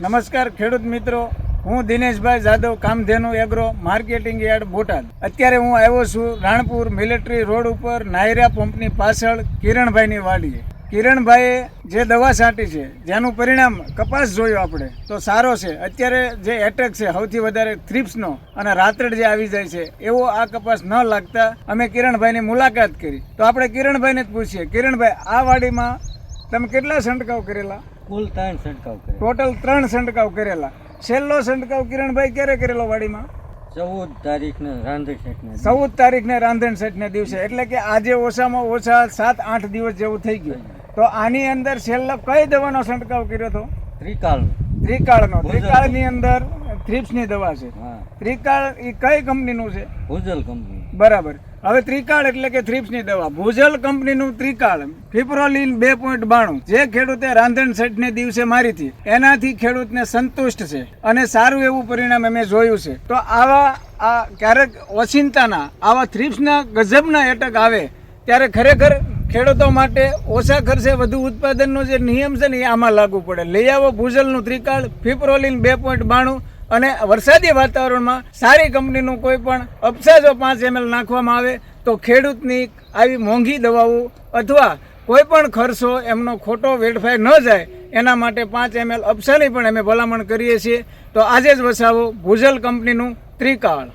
નમસ્કાર ખેડૂત મિત્રો. હું Dineshbhai Jadav, Kamdhenu agro, marketing yard Botad. અત્યારે હું આવ્યો છું રાણપુર મિલિટરી રોડ ઉપર નાયરા પંપની પાછળ કિરણભાઈની વાડીએ. કિરણભાઈએ જે દવા છાંટી છે, જેનું પરિણામ કપાસ જોયું આપણે, તો સારો છે. અત્યારે જે એટેક છે, સૌથી વધારે થ્રિપ્સનો અને રાત્રડ જે આવી જાય છે, એવો આ કપાસ ન લાગતા અમે કિરણભાઈની મુલાકાત કરી. તો આપણે કિરણભાઈને જ પૂછીએ, કિરણભાઈ, આ વાડીમાં તમે કેટલા છંટકાવ કરેલા? કુલ ત્રણ છંટકાવ કર્યા. ટોટલ ત્રણ છંટકાવ કરેલા. છેલ્લો છંટકાવ કિરણભાઈ ક્યારે કરેલો વાડીમાં? ચૌદ તારીખને રાંધે શેઠને ચૌદ તારીખને રાંધણ સેટને દિવસે. એટલે કે આજે ઓછામાં ઓછા સાત આઠ દિવસ જેવું થઈ ગયું. તો આની અંદર છેલ્લો કઈ દવાનો છંટકાવ કર્યો હતો? ત્રિકાળ ત્રિકાળનો. ત્રિકાળ ત્રિકાળની અંદર થ્રિપ્સની દવા છે. ત્રિકાળ એ કઈ કંપનીનું છે? ભૂજલ કંપની. બરાબર. હવે ત્રિકાળ એટલે કે થ્રીપ્સની દવા. ભૂજલ કંપનીનું ત્રિકાળ, ફિપ્રોલિન બે પોઈન્ટ બાણું. જે ખેડૂતે રાંધણ સેટને દિવસે મારી હતી, એનાથી ખેડૂતને સંતુષ્ટ છે અને સારું એવું પરિણામ અમે જોયું છે. તો આવા, આ ક્યારેક ઓચિંતાના, આવા થ્રીપ્સના ગજબના એટક આવે, ત્યારે ખરેખર ખેડૂતો માટે ઓછા ખર્ચે વધુ ઉત્પાદનનો જે નિયમ છે ને એ આમાં લાગુ પડે. લઈ આવો ભૂજલનું ત્રિકાળ, ફિપ્રોલિન બે પોઈન્ટ બાણું અને વરસાદી વાતાવરણમાં સારી કંપનીનું કોઈ પણ અપસા જો પાંચ એમએલ નાખવામાં આવે તો ખેડૂતની આવી મોંઘી દવાઓ અથવા કોઈ પણ ખર્ચો એમનો ખોટો વેડફાઈ ન જાય એના માટે પાંચ એમએલ અપસાની પણ અમે ભલામણ કરીએ છીએ. તો આજે જ વસાવો ભૂજલ કંપનીનું ત્રિકાળ.